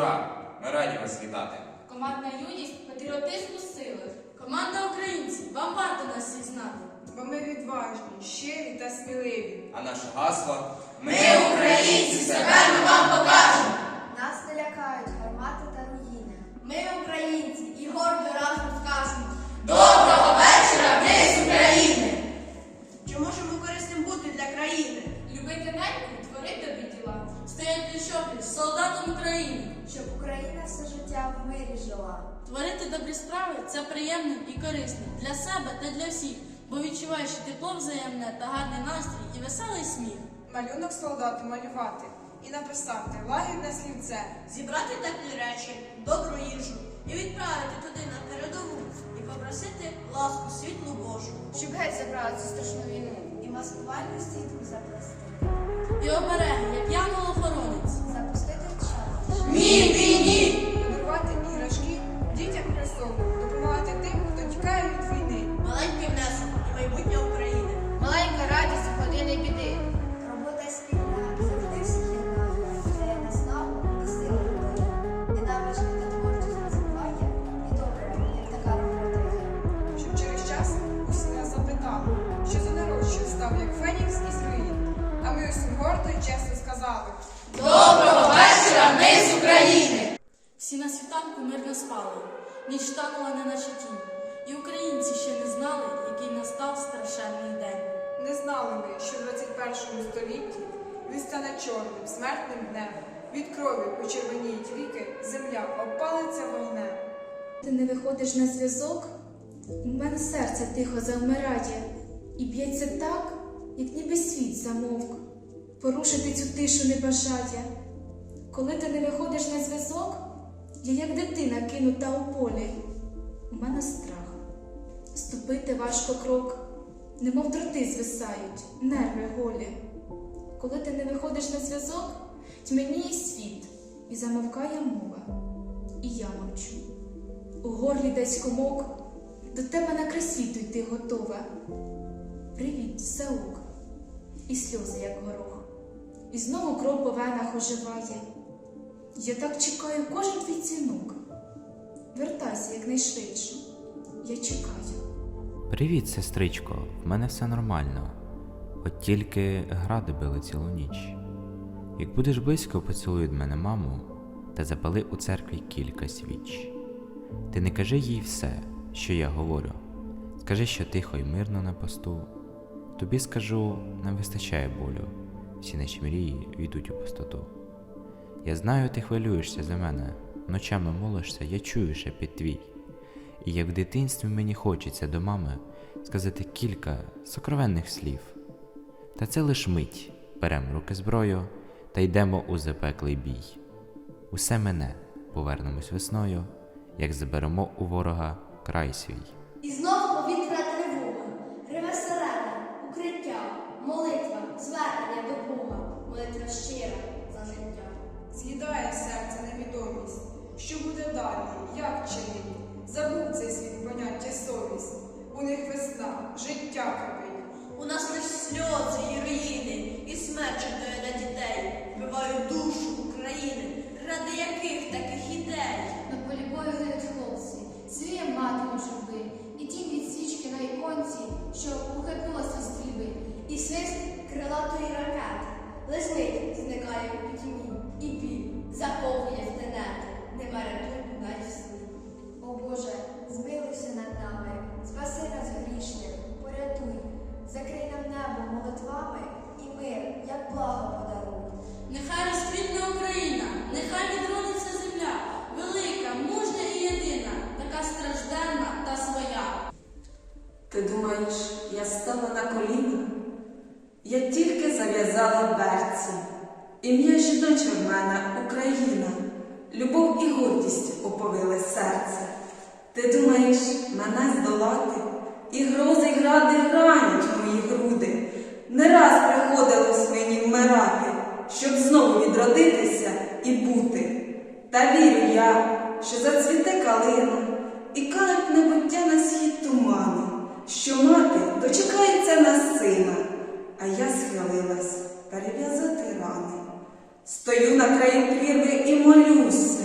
ура! Ми раді вас вітати. Командна юність патріотизму сили. Команда українців, вам варто нас всіх знати. Бо ми відважні, щирі та сміливі. А наше гасло Ми українці, себе ми вам покажемо. Нас не лякають гармати та руїни. Ми українці Щоб Україна все життя в мирі жила. Творити добрі справи це приємним і корисним для себе та для всіх, бо відчуваєш тепло взаємне та гарний настрій і веселий сміх. Малюнок солдату малювати і написати лагідне слівце. Зібрати теплі речі, добру їжу і відправити туди на передову і попросити ласку світлу Божу. Щоб геть забрати цю страшну війну. І маскувальну сітку заплести. І обереги, час. Подарувати іграшки дітям присову, допомагати тим, хто тікає від війни. Маленький внесок і майбутнє України. Маленька радість у години біди. Робота спільна завжди всіх єднає. Дає наснагу і силу людини. І навички та творчість розвиває. І добре, як така робота є. Щоб через час усі нас запитали, що за народ, став як Фенікс із руїн. А ми усім гордо і чесно сказали. Доброго вечора, ми з України! Всі на світанку мирно спали, ніч танула не наче тінь. І українці ще не знали, який настав страшенний день. Не знали ми, що в 21 столітті він стане чорним, смертним днем. Від крові почервоніють віки, земля обпалиться вогнем. Ти не виходиш на зв'язок, у мене серце тихо завмирає і б'ється так, як ніби світ замовк. Порушити цю тишу не бажає. Коли ти не виходиш на зв'язок, я як дитина кинута у полі. У мене страх. Ступити важко крок, немов дроти звисають, нерви голі. Коли ти не виходиш на зв'язок, тьмяніє світ і замовкає мова. І я мовчу. У горлі десь комок, до тебе на край світу йти готова. Привіт, ок, і сльози, як горох, і знову кров по венах оживає. Я так чекаю кожен твій дзвінок. Вертайся якнайшвидше, я чекаю. Привіт, сестричко, в мене все нормально. От тільки гради били цілу ніч. Як будеш близько, поцілуй від мене маму та запали у церкві кілька свіч. Ти не кажи їй все, що я говорю. Скажи, що тихо й мирно на посту. Тобі скажу, нам вистачає болю, всі наші мрії війдуть у пустоту. Я знаю, ти хвилюєшся за мене, ночами молишся, я чую шепіт твій. І як в дитинстві мені хочеться до мами сказати кілька сокровенних слів. Та це лиш мить, берем руки зброю та йдемо у запеклий бій. Усе мене повернемось весною, як заберемо у ворога край свій. Зникає у пітьмі, і біль заповнює в тенети, нема рятунку навіть в сні. О Боже, змилуйся над нами, спаси нас грішних, порятуй, закрий нам небо молитвами і мир, як благо подаруй. Нехай розквітне Україна, нехай відродиться земля, велика, мужня і єдина, така стражденна та своя. Ти думаєш, я стала на коліна? Я тільки зав'язала берці. Ім'я жіноче в мене Україна, любов і гордість оповили серце. Ти думаєш, мене здолати? І грози й гради ранять мої груди. Не раз приходилось мені вмирати, щоб знову відродитися і бути. Та вірю я, що зацвіте калина, і кажуть небуття на схід тумани, що мати дочекається на сина, а я схилилась перев'язати рани. Стою на краю прірви і молюся,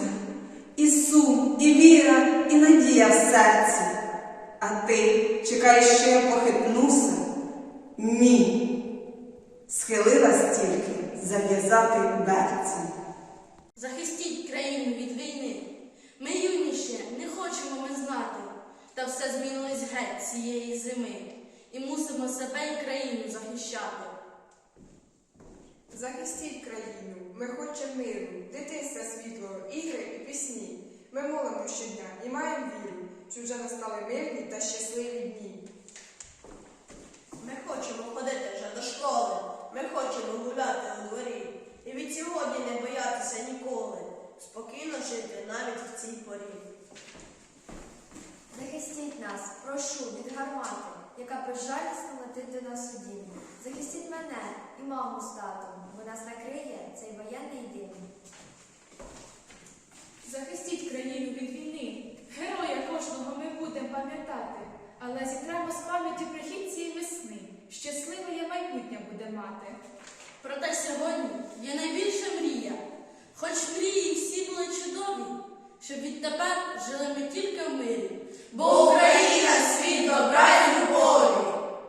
і сум, і віра, і надія в серці. А ти чекаєш, що я похитнуся? Ні. Схилилась тільки зав'язати берці. Захистіть країну від війни. Ми юніше не хочемо ми знати, та все змінилось геть цієї зими. І мусимо себе і країну захищати. Захистіть країну, ми хочемо миру, дитинства світлого, ігри і пісні. Ми молимо щодня і маємо віру, що вже настали мирні та щасливі дні. Ми хочемо ходити вже до школи, ми хочемо гуляти у дворі. І від сьогодні не боятися ніколи, спокійно жити навіть в цій порі. Захистіть нас, прошу, від гармати, яка безжалісно летить до нас у дім. Захистіть мене і маму з татом, бо нас цей воєнний дим.